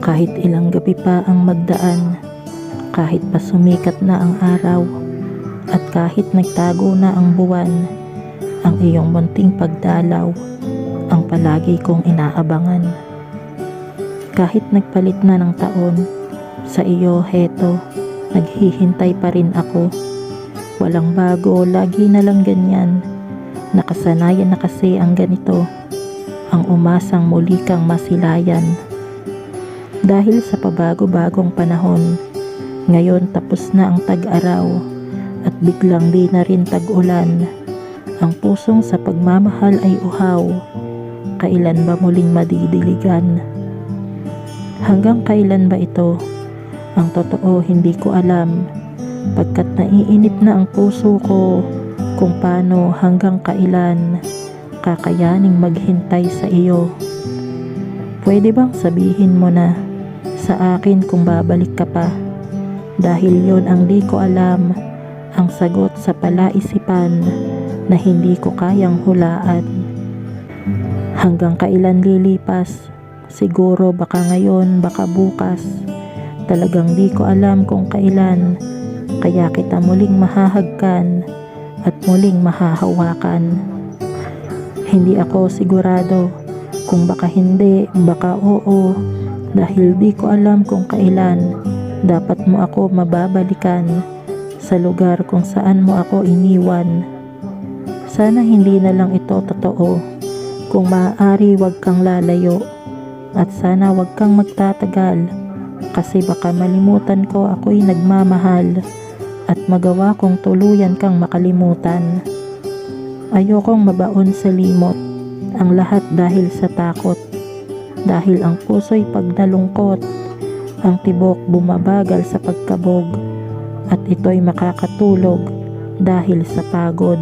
Kahit ilang gabi pa ang magdaan, kahit pa sumikat na ang araw, at kahit nagtago na ang buwan, ang iyong munting pagdalaw, ang palagi kong inaabangan. Kahit nagpalit na ng taon, sa iyo heto, naghihintay pa rin ako. Walang bago, lagi na lang ganyan. Nakasanayan na kasi ang ganito, ang umasang muli kang masilayan. Dahil sa pabago-bagong panahon, ngayon tapos na ang tag-araw at biglang di na rin tag-ulan. Ang pusong sa pagmamahal ay uhaw, kailan ba muling madidiligan? Hanggang kailan ba ito? Ang totoo hindi ko alam, pagkat naiinip na ang puso ko kung paano hanggang kailan kakayaning maghintay sa iyo. Pwede bang sabihin mo na sa akin kung babalik ka pa? Dahil yon ang di ko alam, ang sagot sa palaisipan na hindi ko kayang hulaan. Hanggang kailan lilipas? Siguro baka ngayon, baka bukas. Talagang di ko alam kung kailan, kaya kita muling mahahagkan at muling mahahawakan. Hindi ako sigurado kung baka hindi, baka oo, dahil di ko alam kung kailan dapat mo ako mababalikan sa lugar kung saan mo ako iniwan. Sana hindi na lang ito totoo. Kung maaari wag kang lalayo at sana wag kang magtatagal kasi baka malimutan ko ako'y nagmamahal at magawa kong tuluyan kang makalimutan. Ayokong mabaon sa limot ang lahat dahil sa takot. Dahil ang puso'y pag nalungkot, ang tibok bumabagal sa pagkabog at ito'y makakatulog dahil sa pagod.